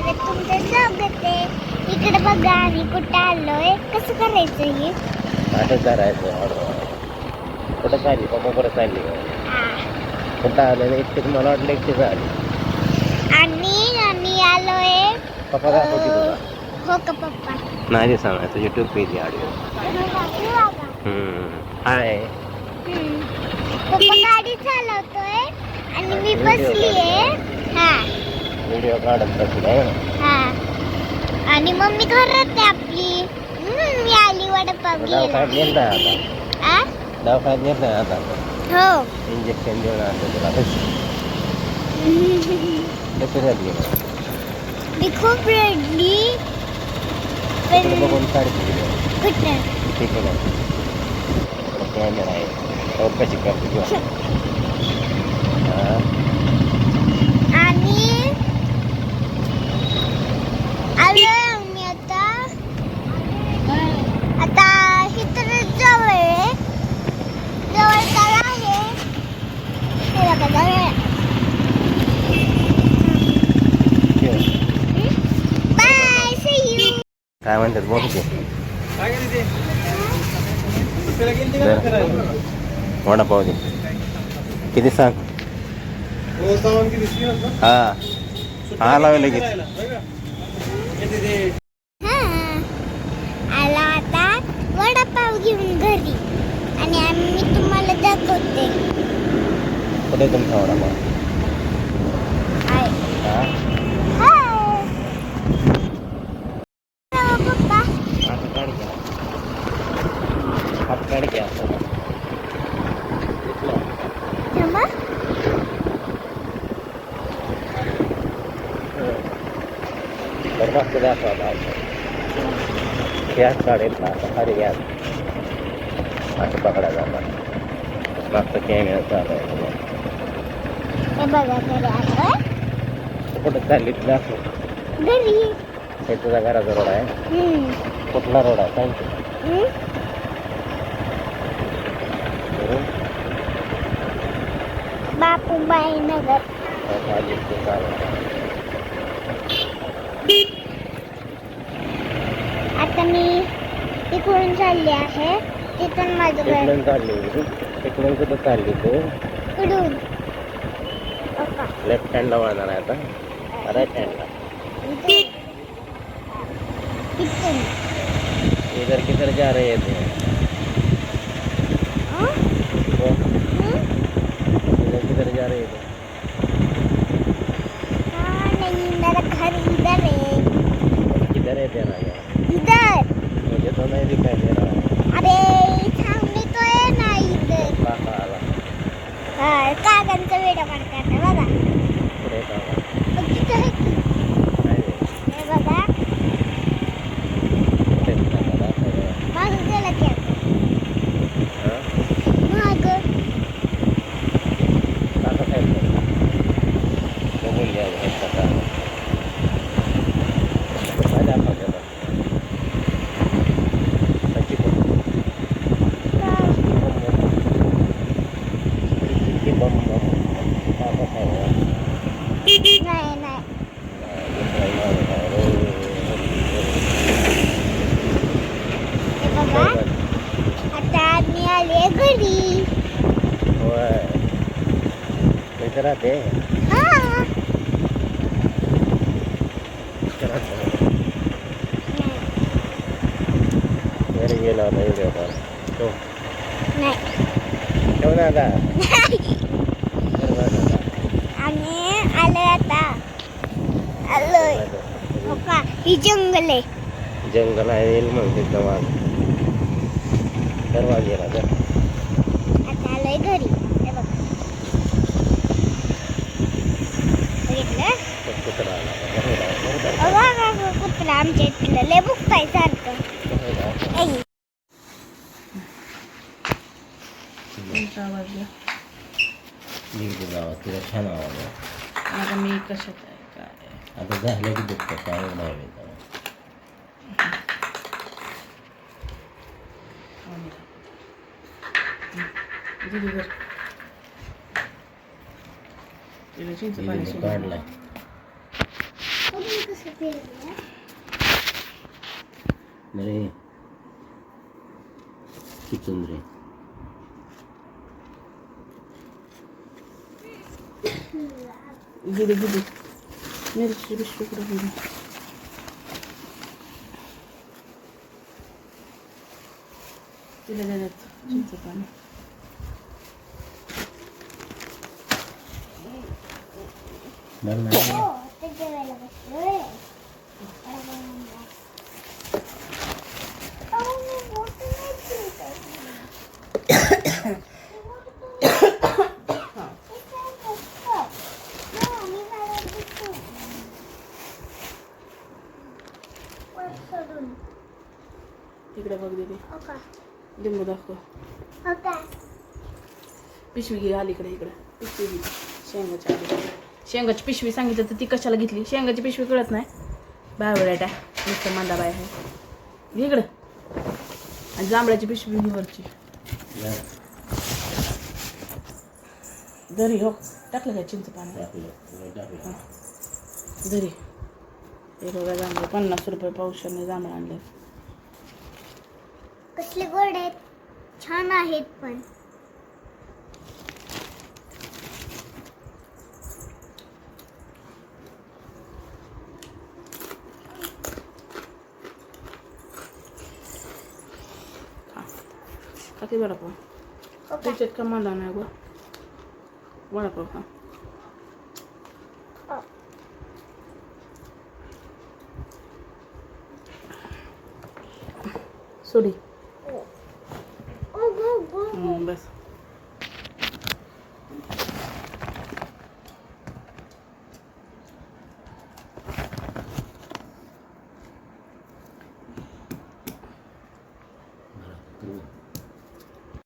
चॅनलमध्ये तुमचं स्वागत आहे इकडे बघा आम्ही कुठं आलोय. कसं करायचं हे? आठच करायचं कुठं चालली? पप्पा परत चालली. कुठं आलं एकटेच मला वाटलं एकटेच आली. आणि आम्ही आलोय पप्पा दाखवते तुला? हो का पप्पा? नाही सांगायचं युट्यूब पेज ऑडिओ हाय. पप्पा गाडी चालवतोय आणि मी बसलीये. हा. व्हिडिओ काढत बसली आहे ना हा आणि मम्मी घरात आहे आपली हम्म, मी आली वडापाव दवाखान्यात घ्यायला नेत नाही आता आ? दवाखान्यात नेत नाही आता हो इंजेक्शन देऊन आणलं तुला कशी झाली मी खूप रडली तिकडे पण बघून काढते व्हिडिओ कुठं तिकडे कॅमेरा आहे तर कशी करते किंवा आणि आलोय आम्ही आता आता इथं जवळ आहे जवळ काय आहे हे बघा जवळ आहे. बाय सी यू बोल की. वडापाव दे. किती सांग? हा. हा लावे लगेच. हा. आला आता वडापाव घेऊन घरी. आणि आम्ही तुम्हाला दाखवते. कुठे तुमचा वडापाव हाय हा हाय हो, पप्पा हात काढ घ्या हात काढ घ्या थांबा तर मस्त दाखवा गॅस काढेल ना खाली गॅस असं पकडा जातात मागचं कॅमेरा चालू आहे कुठं चालली ती दाखव घरी हे तुझा घराचा रोड आहे. कुठला रोड आहे सांग की. हम्म? हं? बापूबाई नगर आता मी इकडून चालली आहे. तिथून माझं घर इकडून चालली तू इकडून कुठं चालली तू? इकडून. पप्पा लेफ्ट हँडला वळणार आहे आता. राईट हँडला इथून. इधर किधर जा रहे थे? इधर किधर जा रहे थे हाँ, नहीं मेरा घर इधर है किधर है तेरा घर इधर मुझे तो नहीं दिखाई दे रहा है अरे सामने तो है ना इधर काका आला हा काकांचा व्हिडिओ काढतात ना बघा पुढे काका मग तिथं आहे की. नाही रे. हे बघा कुठे काका दाखव. माग गेला की आता. हं? माग काका काय करतो? बघून घ्या हे काका काय दाखव त्याला? सच्ची बम. सच्ची बम बम. काका काय आहे? नाही नाही हे बघा आता मी घरी होय इथं राहते हा. घरी गेला होता व्हिडिओ कॉल तो नाही ठेव ना आता बरं बरं आता. आलोय आता आलोय हो का ही जंगल आहे जंगल आहे येईल मग तिथं वाघ दरवाज गेला तर आलोय घरी हे बघ बघितलं कुत्रा आहे, आहे. आमच्या इथलं लय बुकताय सारखं आहे. छान आवाज आहे. आता मी कशात आहे काय आहे? आता झालं की दुखतं काय नाही होत आता. आम्ही. हं. दीदी धर. तिला चिंच पाणी दीदीने सोडून. काढलाय बघू कसं फिरलं. अरे चिचुंद्रे गेली गेली मिरची पिशवी कुठं गेली तिला देण्यात चिंच पाणी बरं ना हो, ते जेवायला बसलोय. अरे बाबा. अहो, मी मोठं नाही फिरत आहे. मी मोठं नाही. ते काय करतं? हो, मी घरात बसतो. वर सोडून. तिकडे बघ दिली हो? लिंबू दाखव? पिशवी घे अलीकडे इकडे. पिशवी घे. शेंगाच्या अलीकडे शेंगाची पिशवी सांगितलं तर ती कशाला घेतली? शेंगाची पिशवी कळत नाही. बाहेर आहे नुसतं मांदा बाय आहे. इकडं. आणि जांभळाची पिशवी घे दरी हो. टाकलं काय चिंच पाणी? टाकलं. दरी. हे बघा जांभळ. पन्नास रुपये पावशाने जांभळ आणले कसले गोड आहेत. छान आहेत पण. का ते वडापाव हो का? त्याच्यात का मांदा नाही गो